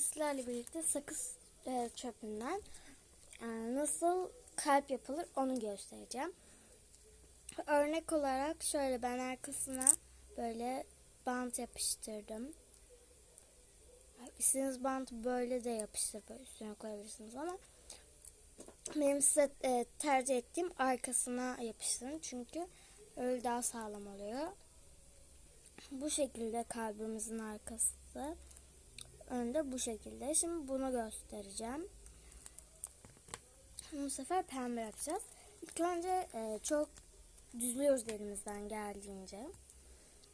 sizlerle birlikte sakız e, çöpünden e, nasıl kalp yapılır onu göstereceğim. Örnek olarak şöyle ben arkasına böyle bant yapıştırdım. İstediğiniz bantı böyle de yapıştırıp üstüne koyabilirsiniz ama benim size e, tercih ettiğim arkasına yapıştırın çünkü öyle daha sağlam oluyor. Bu şekilde kalbimizin arkası önde bu şekilde. Şimdi bunu göstereceğim. Bu sefer pembe yapacağız. İlk önce e, çok düzlüyoruz elimizden geldiğince.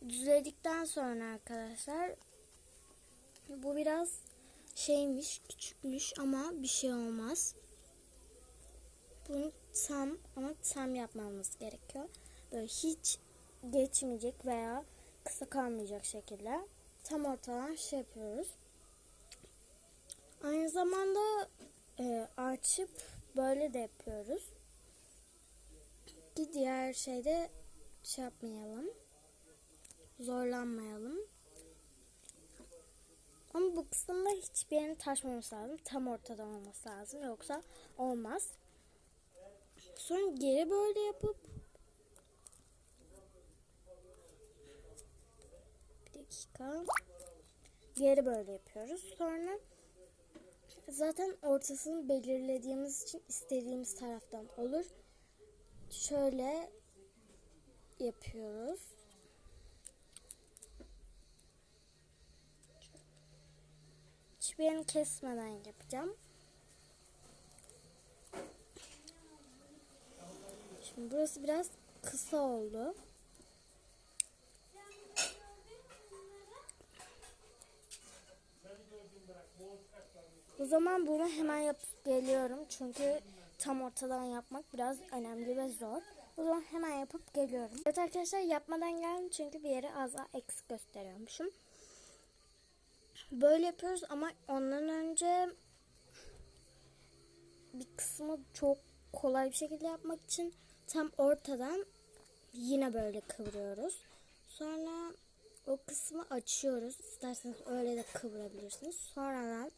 Düzledikten sonra arkadaşlar bu biraz şeymiş, küçükmüş ama bir şey olmaz. Bunu tam ama tam yapmamız gerekiyor. Böyle hiç geçmeyecek veya kısa kalmayacak şekilde tam ortadan şey yapıyoruz. Aynı zamanda e, açıp böyle de yapıyoruz. Ki diğer şeyde şey yapmayalım. Zorlanmayalım. Ama bu kısımda hiçbir yerini taşmaması lazım. Tam ortadan olması lazım. Yoksa olmaz. Sonra geri böyle yapıp bir dakika geri böyle yapıyoruz. Sonra zaten ortasını belirlediğimiz için istediğimiz taraftan olur. Şöyle yapıyoruz. Hiçbir yerini kesmeden yapacağım. Şimdi burası biraz kısa oldu. O zaman bunu hemen yapıp geliyorum. Çünkü tam ortadan yapmak biraz önemli ve zor. O zaman hemen yapıp geliyorum. Evet arkadaşlar yapmadan geldim çünkü bir yere az daha eksik gösteriyormuşum. Böyle yapıyoruz ama ondan önce bir kısmı çok kolay bir şekilde yapmak için tam ortadan yine böyle kıvırıyoruz. Sonra o kısmı açıyoruz. İsterseniz öyle de kıvırabilirsiniz. Sonradan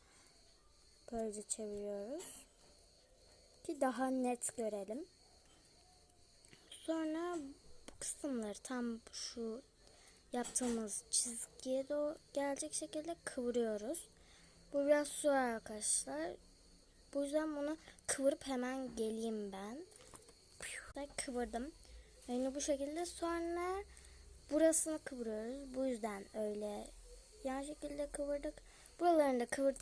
böylece çeviriyoruz. Ki daha net görelim. Sonra bu kısımları tam şu yaptığımız çizgiye doğru gelecek şekilde kıvırıyoruz. Bu biraz su arkadaşlar. Bu yüzden bunu kıvırıp hemen geleyim ben. Kıvırdım. Yani bu şekilde sonra burasını kıvırıyoruz. Bu yüzden öyle yan şekilde kıvırdık. Buralarını da kıvırdık.